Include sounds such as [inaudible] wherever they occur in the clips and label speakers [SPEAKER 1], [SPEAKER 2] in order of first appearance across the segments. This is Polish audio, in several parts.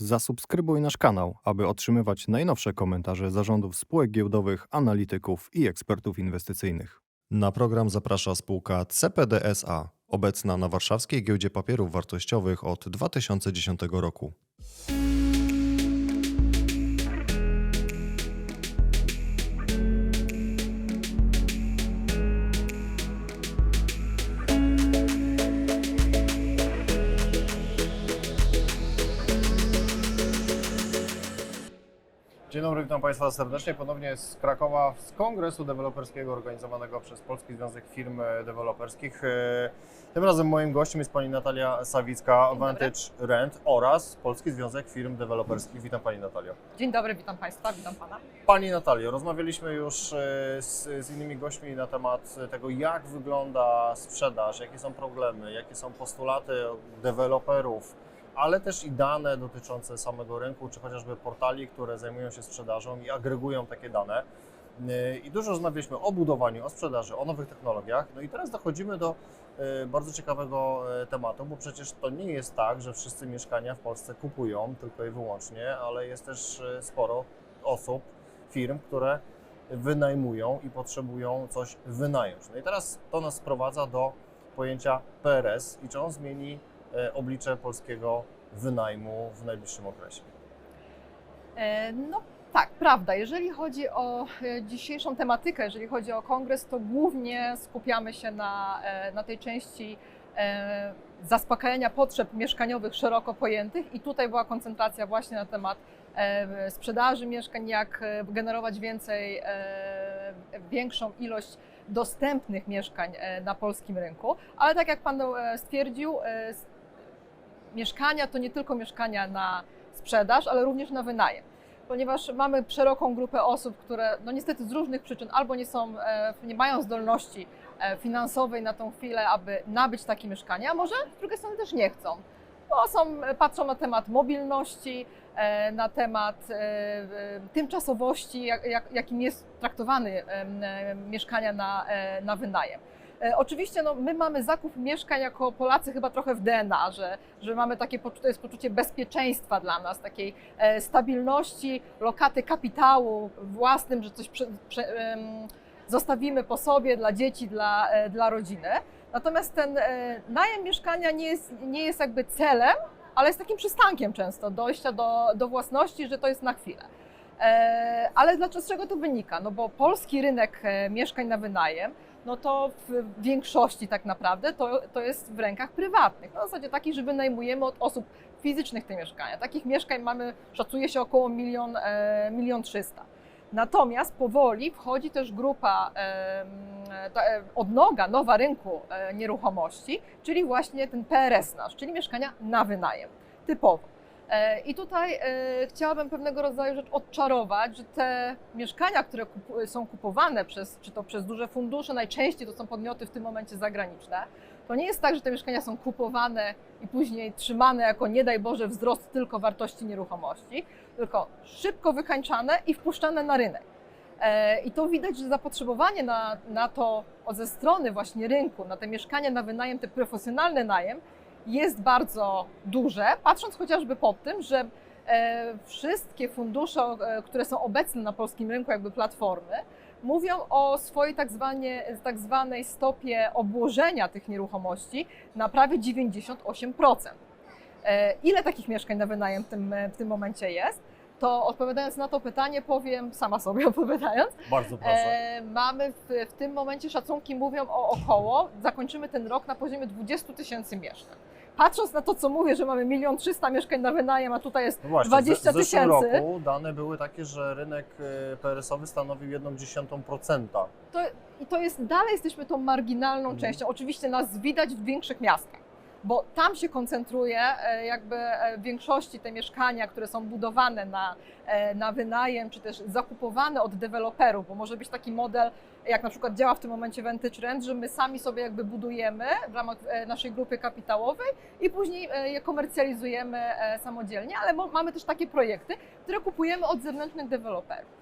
[SPEAKER 1] Zasubskrybuj nasz kanał, aby otrzymywać najnowsze komentarze zarządów spółek giełdowych, analityków i ekspertów inwestycyjnych. Na program zaprasza spółka CPD SA, obecna na warszawskiej giełdzie papierów wartościowych od 2010 roku.
[SPEAKER 2] Dzień dobry, witam Państwa serdecznie. Ponownie z Krakowa, z kongresu deweloperskiego organizowanego przez Polski Związek Firm Deweloperskich. E, Tym razem moim gościem jest Pani Natalia Sawicka. Vantage Rent oraz Polski Związek Firm Deweloperskich. Witam Pani Natalio.
[SPEAKER 3] Dzień dobry, witam Państwa, witam Pana.
[SPEAKER 2] Pani Natalio, rozmawialiśmy już e, z, z innymi gośćmi na temat tego, jak wygląda sprzedaż, jakie są problemy, jakie są postulaty deweloperów, ale też i dane dotyczące samego rynku, czy chociażby portali, które zajmują się sprzedażą i agregują takie dane. E, I dużo rozmawialiśmy o budowaniu, o sprzedaży, o nowych technologiach. No i teraz dochodzimy do e, bardzo ciekawego e, tematu, bo przecież to nie jest tak, że wszyscy mieszkania w Polsce kupują tylko i wyłącznie, ale jest też sporo osób, firm, które wynajmują i potrzebują coś wynająć. No i teraz to nas sprowadza do pojęcia PRS i czy on zmieni oblicze polskiego wynajmu w najbliższym okresie.
[SPEAKER 3] E, No tak, prawda. Jeżeli chodzi o e, dzisiejszą tematykę, jeżeli chodzi o kongres, to głównie skupiamy się na, e, na tej części e, zaspokajania potrzeb mieszkaniowych szeroko pojętych i tutaj była koncentracja właśnie na temat e, sprzedaży mieszkań, jak e, generować więcej, e, większą ilość dostępnych mieszkań e, na polskim rynku. Ale tak jak Pan e, stwierdził, e, mieszkania to nie tylko mieszkania na sprzedaż, ale również na wynajem. Ponieważ mamy szeroką grupę osób, które no niestety z różnych przyczyn albo nie, są, e, nie mają zdolności e, finansowej na tą chwilę, aby nabyć takie mieszkanie, a może z drugiej strony też nie chcą. Bo są, patrzą na temat mobilności, e, na temat e, e, tymczasowości, jak, jak, jakim jest traktowany e, mieszkania na, e, na wynajem. E, Oczywiście no, my mamy zakup mieszkań jako Polacy chyba trochę w DNA, że, że mamy takie to jest poczucie bezpieczeństwa dla nas, takiej e, stabilności, lokaty kapitału własnym, że coś prze, prze, zostawimy po sobie dla dzieci, dla, e, dla rodziny. Natomiast ten najem mieszkania nie jest, nie jest jakby celem, ale jest takim przystankiem często dojścia do, do własności, że to jest na chwilę. Ale z czego to wynika? No bo polski rynek mieszkań na wynajem, no to w większości tak naprawdę to, to jest w rękach prywatnych. W zasadzie takich, że wynajmujemy od osób fizycznych te mieszkania. Takich mieszkań mamy, szacuje się około milion, e, milion trzysta. Natomiast powoli wchodzi też grupa em, ta, e, odnoga, nowa rynku e, nieruchomości, czyli właśnie ten PRS nasz, czyli mieszkania na wynajem, typowo. E, I tutaj e, chciałabym pewnego rodzaju rzecz odczarować, że te mieszkania, które są kupowane przez, czy to przez duże fundusze, najczęściej to są podmioty w tym momencie zagraniczne, to nie jest tak, że te mieszkania są kupowane i później trzymane jako nie daj Boże wzrost tylko wartości nieruchomości, tylko szybko wykańczane i wpuszczane na rynek. E, I to widać, że zapotrzebowanie na, na to ze strony właśnie rynku, na te mieszkania na wynajem, ten profesjonalny najem jest bardzo duże, patrząc chociażby po tym, że e, wszystkie fundusze, e, które są obecne na polskim rynku, jakby platformy, mówią o swojej tak, zwanie, tak zwanej stopie obłożenia tych nieruchomości na prawie 98%. E, Ile takich mieszkań na wynajem w tym, w tym momencie jest? To odpowiadając na to pytanie, powiem sama sobie [laughs] odpowiadając.
[SPEAKER 2] Bardzo proszę.
[SPEAKER 3] Mamy w, w tym momencie szacunki mówią o około, zakończymy ten rok na poziomie 20 tysięcy mieszkań. Patrząc na to, co mówię, że mamy milion trzysta mieszkań na wynajem, a tutaj jest
[SPEAKER 2] No właśnie,
[SPEAKER 3] 20
[SPEAKER 2] w ze- w zeszłym
[SPEAKER 3] tysięcy.
[SPEAKER 2] roku dane były takie, że rynek e, PRS-owy stanowił 1,1%.
[SPEAKER 3] to, i to jest, dalej jesteśmy tą marginalną
[SPEAKER 2] Mhm.
[SPEAKER 3] częścią. Oczywiście nas widać w większych miastach, bo tam się koncentruje e, jakby e, w większości te mieszkania, które są budowane na, e, na wynajem, czy też zakupowane od deweloperów, bo może być taki model, jak na przykład działa w tym momencie Vantage Rent, że my sami sobie jakby budujemy w ramach naszej grupy kapitałowej i później je komercjalizujemy samodzielnie, ale mamy też takie projekty, które kupujemy od zewnętrznych deweloperów.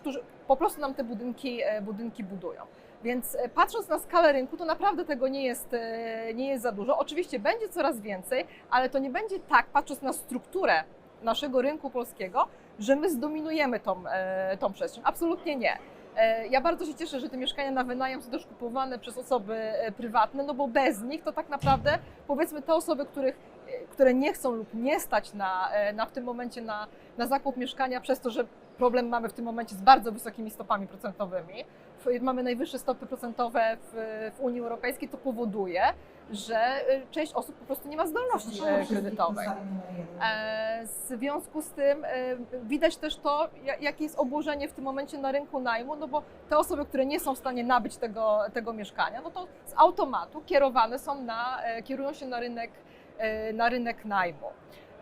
[SPEAKER 3] którzy po prostu nam te budynki, budynki budują. Więc e, patrząc na skalę rynku, to naprawdę tego nie jest, e, nie jest za dużo. Oczywiście będzie coraz więcej, ale to nie będzie tak, patrząc na strukturę naszego rynku polskiego, że my zdominujemy tą, e, tą przestrzeń. Absolutnie nie. Ja bardzo się cieszę, że te mieszkania na wynajem są też kupowane przez osoby prywatne, no bo bez nich to tak naprawdę powiedzmy te osoby, których, które nie chcą lub nie stać na, na w tym momencie na, na zakup mieszkania przez to, że problem mamy w tym momencie z bardzo wysokimi stopami procentowymi. Mamy najwyższe stopy procentowe w, w Unii Europejskiej, to powoduje, że e, część osób po prostu nie ma zdolności e, kredytowej. E, W związku z tym e, widać też to, ja- jakie jest obłożenie w tym momencie na rynku najmu, no bo te osoby, które nie są w stanie nabyć tego, tego mieszkania, no to z automatu kierowane są na, kierują się na rynek, na rynek najmu.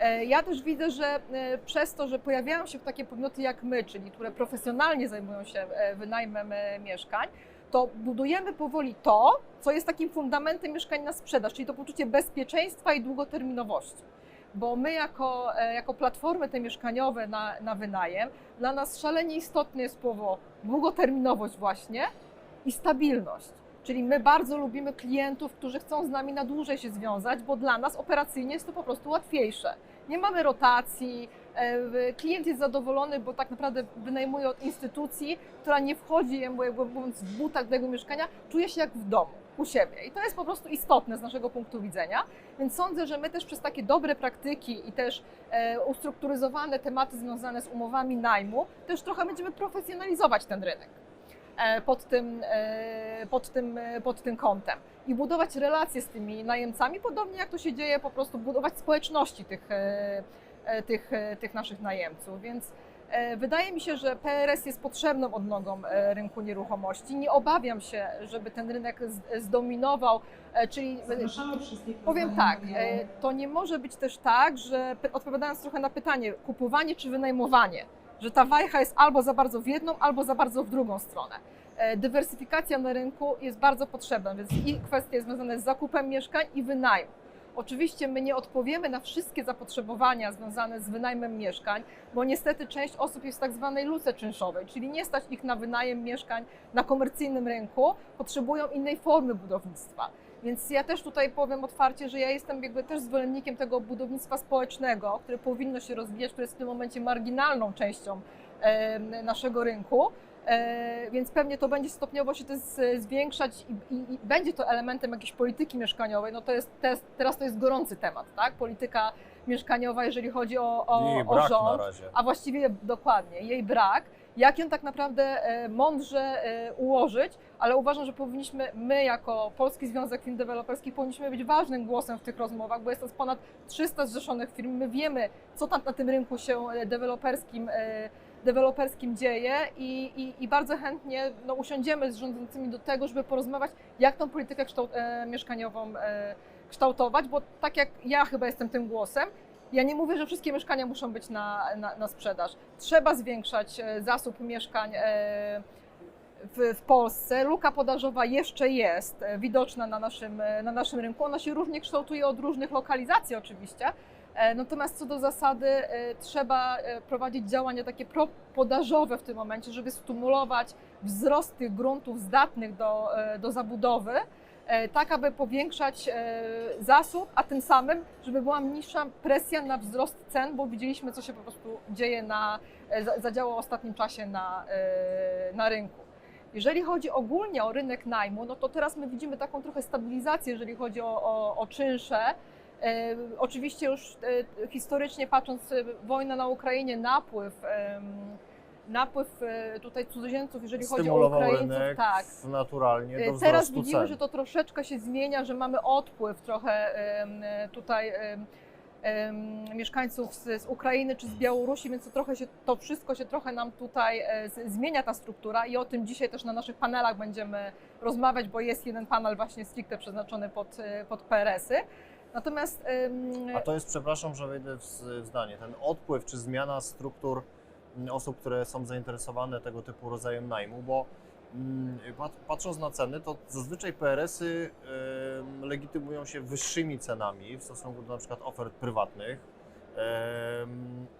[SPEAKER 3] E, Ja też widzę, że e, przez to, że pojawiają się takie podmioty jak my, czyli które profesjonalnie zajmują się e, wynajmem mieszkań, to budujemy powoli to, co jest takim fundamentem mieszkań na sprzedaż, czyli to poczucie bezpieczeństwa i długoterminowości bo my jako, jako platformy te mieszkaniowe na, na wynajem, dla nas szalenie istotne jest słowo długoterminowość właśnie i stabilność. Czyli my bardzo lubimy klientów, którzy chcą z nami na dłużej się związać, bo dla nas operacyjnie jest to po prostu łatwiejsze. Nie mamy rotacji, e, klient jest zadowolony, bo tak naprawdę wynajmuje od instytucji, która nie wchodzi jemu, jakby mówiąc, w butach do jego mieszkania, czuje się jak w domu, u siebie. I to jest po prostu istotne z naszego punktu widzenia. Więc sądzę, że my też przez takie dobre praktyki i też e, ustrukturyzowane tematy związane z umowami najmu, też trochę będziemy profesjonalizować ten rynek pod tym, e, pod tym, e, pod tym kątem i budować relacje z tymi najemcami, podobnie jak to się dzieje, po prostu budować społeczności tych, e, e, tych, e, tych naszych najemców. Więc e, wydaje mi się, że PRS jest potrzebną odnogą e, rynku nieruchomości. Nie obawiam się, żeby ten rynek zdominował, e, czyli Powiem tak, e, to nie może być też tak, że odpowiadając trochę na pytanie, kupowanie czy wynajmowanie, że ta wajcha jest albo za bardzo w jedną, albo za bardzo w drugą stronę. E, Dywersyfikacja na rynku jest bardzo potrzebna, więc i kwestie związane z zakupem mieszkań i wynajmu. Oczywiście my nie odpowiemy na wszystkie zapotrzebowania związane z wynajmem mieszkań, bo niestety część osób jest w tak zwanej luce czynszowej, czyli nie stać ich na wynajem mieszkań na komercyjnym rynku, potrzebują innej formy budownictwa. Więc ja też tutaj powiem otwarcie, że ja jestem jakby też zwolennikiem tego budownictwa społecznego, które powinno się rozwijać, które jest w tym momencie marginalną częścią naszego rynku. E, Więc pewnie to będzie stopniowo się to z- zwiększać i, i, i będzie to elementem jakiejś polityki mieszkaniowej. No to jest, teraz to jest gorący temat, tak? Polityka mieszkaniowa, jeżeli chodzi o, o,
[SPEAKER 2] Jej
[SPEAKER 3] o
[SPEAKER 2] brak
[SPEAKER 3] rząd
[SPEAKER 2] na razie.
[SPEAKER 3] a właściwie dokładnie jej brak, jak ją tak naprawdę e, mądrze e, ułożyć, ale uważam, że powinniśmy, my jako Polski Związek Firm Deweloperskich, powinniśmy być ważnym głosem w tych rozmowach, bo jest nas ponad 300 zrzeszonych firm, my wiemy, co tam na tym rynku się e, deweloperskim, deweloperskim dzieje i, i, i bardzo chętnie no, usiądziemy z rządzącymi do tego, żeby porozmawiać, jak tą politykę kształt, mieszkaniową kształtować, bo tak jak ja chyba jestem tym głosem, ja nie mówię, że wszystkie mieszkania muszą być na, na, na sprzedaż. Trzeba zwiększać e, zasób mieszkań e, w, w Polsce. Luka podażowa jeszcze jest e, widoczna na naszym, na naszym rynku. Ona się różnie kształtuje od różnych lokalizacji oczywiście. Natomiast co do zasady trzeba prowadzić działania takie propodażowe w tym momencie, żeby stymulować wzrost tych gruntów zdatnych do, do zabudowy, tak aby powiększać e, zasób, a tym samym, żeby była mniejsza presja na wzrost cen, bo widzieliśmy, co się po prostu dzieje na, e, za- zadziało w ostatnim czasie na, e, na rynku. Jeżeli chodzi ogólnie o rynek najmu, no to teraz my widzimy taką trochę stabilizację, jeżeli chodzi o, o, o czynsze. E, oczywiście już e, historycznie patrząc, e, wojna na Ukrainie, napływ, em, napływ e, tutaj cudzoziemców, jeżeli chodzi o Ukraińców,
[SPEAKER 2] rynek
[SPEAKER 3] tak.
[SPEAKER 2] naturalnie do
[SPEAKER 3] E, Teraz widzimy,
[SPEAKER 2] cen.
[SPEAKER 3] że to troszeczkę się zmienia, że mamy odpływ trochę e, tutaj mieszkańców z, z Ukrainy czy z Białorusi, więc to trochę się, to wszystko się trochę nam tutaj z- zmienia ta struktura i o tym dzisiaj też na naszych panelach będziemy rozmawiać, bo jest jeden panel właśnie stricte przeznaczony pod, pod PRS-y. Natomiast
[SPEAKER 2] A to jest, przepraszam, że wejdę w zdanie, ten odpływ czy zmiana struktur osób, które są zainteresowane tego typu rodzajem najmu, bo mm, pat- patrząc na ceny, to zazwyczaj PRS-y legitymują się wyższymi cenami w stosunku do na przykład ofert prywatnych,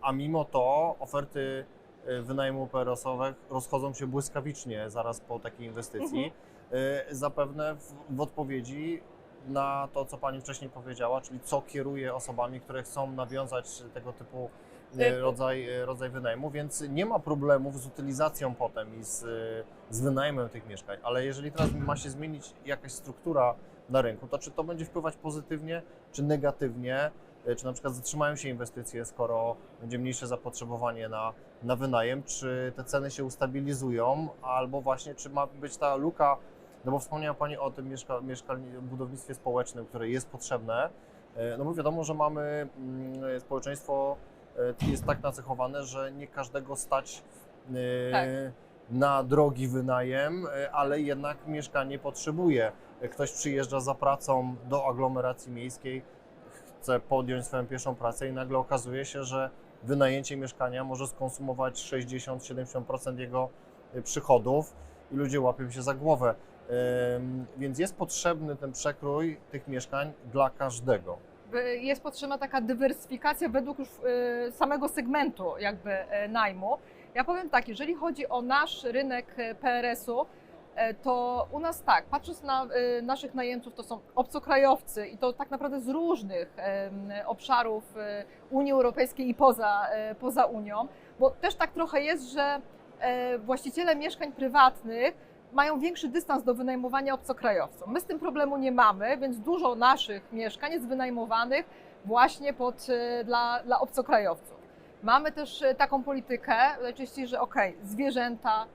[SPEAKER 2] a mimo to oferty e, wynajmu PRS-owych rozchodzą się błyskawicznie zaraz po takiej inwestycji. e, zapewne w, w odpowiedzi na to, co Pani wcześniej powiedziała, czyli co kieruje osobami, które chcą nawiązać tego typu rodzaj, e, rodzaj wynajmu, więc nie ma problemów z utylizacją potem i z, z wynajmem tych mieszkań, ale jeżeli teraz ma się zmienić jakaś struktura na rynku, to czy to będzie wpływać pozytywnie, czy negatywnie, czy na przykład zatrzymają się inwestycje, skoro będzie mniejsze zapotrzebowanie na, na wynajem, czy te ceny się ustabilizują, albo właśnie czy ma być ta luka, no bo wspomniała Pani o tym mieszka, mieszkalni, budownictwie społecznym, które jest potrzebne, no bo wiadomo, że mamy mm, społeczeństwo jest tak nacechowane, że nie każdego stać e,
[SPEAKER 3] Tak.
[SPEAKER 2] na drogi wynajem, e, ale jednak mieszkanie potrzebuje. E, Ktoś przyjeżdża za pracą do aglomeracji miejskiej, chce podjąć swoją pierwszą pracę i nagle okazuje się, że wynajęcie mieszkania może skonsumować 60-70% jego e, przychodów i ludzie łapią się za głowę. Więc jest potrzebny ten przekrój tych mieszkań dla każdego.
[SPEAKER 3] Jest potrzebna taka dywersyfikacja według już y, samego segmentu jakby y, najmu. Ja powiem tak, jeżeli chodzi o nasz rynek y, PRS-u, to u nas tak, patrząc na naszych najemców, to są obcokrajowcy i to tak naprawdę z różnych obszarów Unii Europejskiej i poza, poza Unią, bo też tak trochę jest, że e, właściciele mieszkań prywatnych mają większy dystans do wynajmowania obcokrajowcom. My z tym problemu nie mamy, więc dużo naszych mieszkań jest wynajmowanych właśnie pod, e, dla, dla obcokrajowców. Mamy też e, taką politykę, najczęściej, że okej, zwierzęta,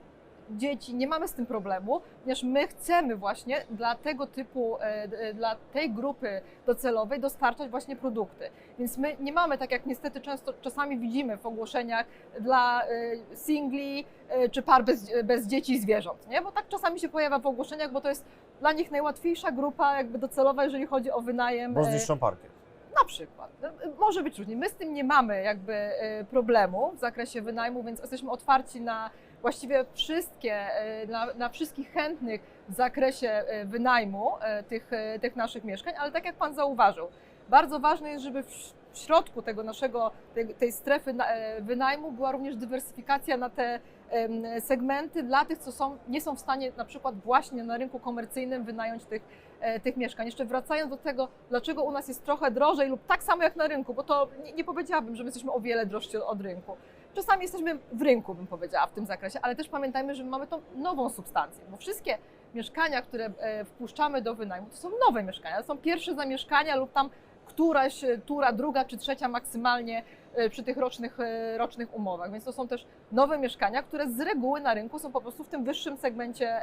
[SPEAKER 3] dzieci, nie mamy z tym problemu, ponieważ my chcemy właśnie dla tego typu, e, d- dla tej grupy docelowej dostarczać właśnie produkty. Więc my nie mamy, tak jak niestety często czasami widzimy w ogłoszeniach dla e, singli e, czy par bez, bez dzieci i zwierząt, nie? Bo tak czasami się pojawia w ogłoszeniach, bo to jest dla nich najłatwiejsza grupa jakby docelowa, jeżeli chodzi o wynajem.
[SPEAKER 2] Bo
[SPEAKER 3] e,
[SPEAKER 2] zniszczą parkiet.
[SPEAKER 3] na przykład. No, Może być różnie. My z tym nie mamy jakby e, problemu w zakresie wynajmu, więc jesteśmy otwarci na właściwie wszystkie, e, na, wszystkich chętnych w zakresie e, wynajmu e, tych, tych naszych mieszkań, ale tak jak Pan zauważył, bardzo ważne jest, żeby w środku tego naszego, tej, strefy na- wynajmu była również dywersyfikacja na te segmenty dla tych, co są, nie są w stanie na przykład właśnie na rynku komercyjnym wynająć tych, tych mieszkań. Jeszcze wracając do tego, dlaczego u nas jest trochę drożej lub tak samo jak na rynku, bo to nie, nie powiedziałabym, że my jesteśmy o wiele drożsi od rynku. Czasami jesteśmy w rynku, bym powiedziała, w tym zakresie, ale też pamiętajmy, że my mamy tą nową substancję, bo wszystkie mieszkania, które e, wpuszczamy do wynajmu, to są nowe mieszkania, to są pierwsze zamieszkania lub tam któraś e, tura, druga czy trzecia maksymalnie e, przy tych rocznych, rocznych umowach. Więc to są też nowe mieszkania, które z reguły na rynku są po prostu w tym wyższym segmencie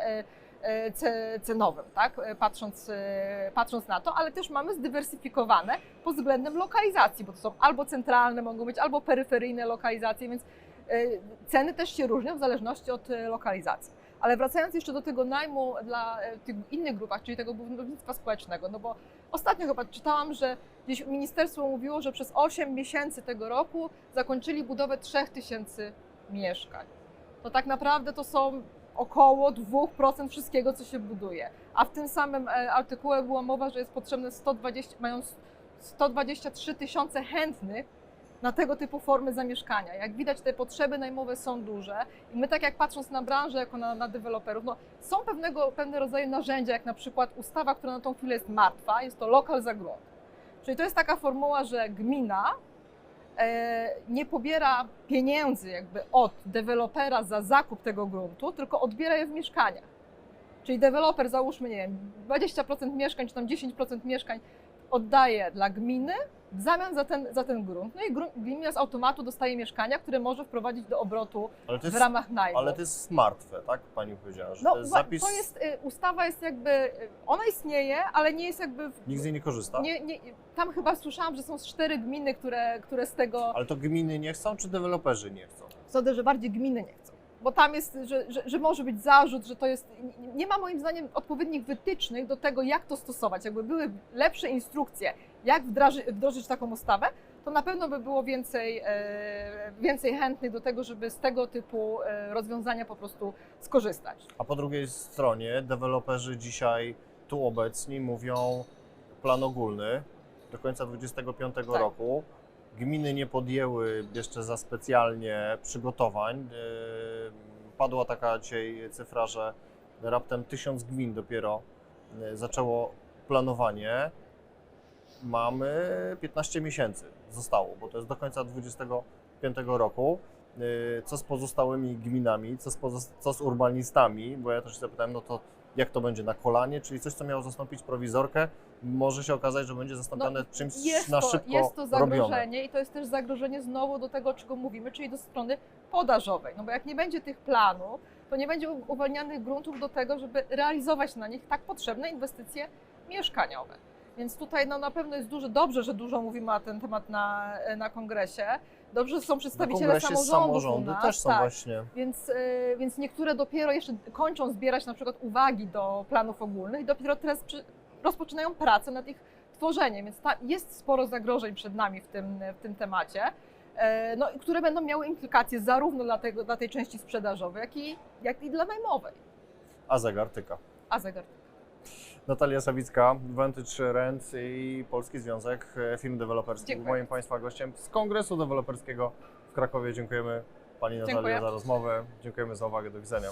[SPEAKER 3] cenowym, tak? E, patrząc, e, patrząc na to, ale też mamy zdywersyfikowane pod względem lokalizacji, bo to są albo centralne, mogą być albo peryferyjne lokalizacje, więc e, ceny też się różnią w zależności od e, lokalizacji. Ale wracając jeszcze do tego najmu dla e, tych innych grupach, czyli tego budownictwa społecznego, no bo ostatnio chyba czytałam, że gdzieś ministerstwo mówiło, że przez 8 miesięcy tego roku zakończyli budowę 3000 mieszkań. To tak naprawdę to są około 2% wszystkiego, co się buduje. A w tym samym e, artykule była mowa, że jest potrzebne 120, mają 123 tysiące chętnych na tego typu formy zamieszkania. Jak widać, te potrzeby najmowe są duże i my tak jak patrząc na branżę, jako na, na deweloperów, no, są pewnego, pewne rodzaje narzędzia, jak na przykład ustawa, która na tą chwilę jest martwa, jest to lokal za grunt. Czyli to jest taka formuła, że gmina nie pobiera pieniędzy jakby od dewelopera za zakup tego gruntu, tylko odbiera je w mieszkaniach. Czyli deweloper, załóżmy, nie wiem, 20% mieszkań, czy tam 10% mieszkań oddaje dla gminy w zamian za ten, za ten grunt. No i gmina z automatu dostaje mieszkania, które może wprowadzić do obrotu
[SPEAKER 2] to
[SPEAKER 3] w
[SPEAKER 2] jest,
[SPEAKER 3] ramach najmu.
[SPEAKER 2] ale to jest martwe, tak? Pani powiedziała, że
[SPEAKER 3] no,
[SPEAKER 2] to jest zapis,
[SPEAKER 3] to jest, y, ustawa jest jakby, y, ona istnieje, ale nie jest jakby, w,
[SPEAKER 2] nikt z niej nie korzysta.
[SPEAKER 3] nie, nie, tam chyba słyszałam, że są cztery gminy, które, które z tego,
[SPEAKER 2] Ale to gminy nie chcą, czy deweloperzy nie chcą?
[SPEAKER 3] sądzę, że bardziej gminy nie chcą. Bo tam jest, że, że, że może być zarzut, że to jest. nie- ma moim zdaniem odpowiednich wytycznych do tego, jak to stosować. Jakby były lepsze instrukcje, jak wdraży, wdrożyć taką ustawę, to na pewno by było więcej, e, więcej chętnych do tego, żeby z tego typu e, rozwiązania po prostu skorzystać.
[SPEAKER 2] A po drugiej stronie deweloperzy dzisiaj tu obecni mówią plan ogólny do końca 2025
[SPEAKER 3] Tak.
[SPEAKER 2] roku. Gminy nie podjęły jeszcze za specjalnie przygotowań. Yy, Padła taka dzisiaj cyfra, że raptem tysiąc gmin dopiero e, zaczęło planowanie. Mamy 15 miesięcy zostało, bo to jest do końca 2025 roku. E, Co z pozostałymi gminami, co z, co z urbanistami, bo ja też zapytałem, no to jak to będzie na kolanie, czyli coś, co miało zastąpić prowizorkę, może się okazać, że będzie zastąpione czymś
[SPEAKER 3] No, Jest
[SPEAKER 2] na
[SPEAKER 3] to,
[SPEAKER 2] szybko
[SPEAKER 3] jest to
[SPEAKER 2] robione.
[SPEAKER 3] zagrożenie i to jest też zagrożenie znowu do tego, czego mówimy, czyli do strony podażowej. No bo jak nie będzie tych planów, to nie będzie uwalnianych gruntów do tego, żeby realizować na nich tak potrzebne inwestycje mieszkaniowe. Więc tutaj no, na pewno jest dużo, dobrze, że dużo mówimy na ten temat na, na kongresie. Dobrze, że są przedstawiciele
[SPEAKER 2] kongresie
[SPEAKER 3] samorządów
[SPEAKER 2] samorządy
[SPEAKER 3] nas,
[SPEAKER 2] też są
[SPEAKER 3] tak.
[SPEAKER 2] właśnie.
[SPEAKER 3] Więc, y, więc niektóre dopiero jeszcze kończą zbierać na przykład uwagi do planów ogólnych i dopiero teraz przy, rozpoczynają pracę nad ich tworzeniem, więc ta, jest sporo zagrożeń przed nami w tym, w tym temacie, e, no, które będą miały implikacje zarówno dla, tego, dla tej części sprzedażowej, jak i, jak i dla najmowej.
[SPEAKER 2] A zegar tyka.
[SPEAKER 3] A zegar
[SPEAKER 2] Natalia Sawicka, Vantage Rent i Polski Związek Firm Deweloperskich.
[SPEAKER 3] Dziękuję.
[SPEAKER 2] Moim Państwa gościem z Kongresu Deweloperskiego w Krakowie. Dziękujemy Pani Natalio
[SPEAKER 3] Dziękuję.
[SPEAKER 2] za rozmowę. Dziękujemy za uwagę. Do widzenia.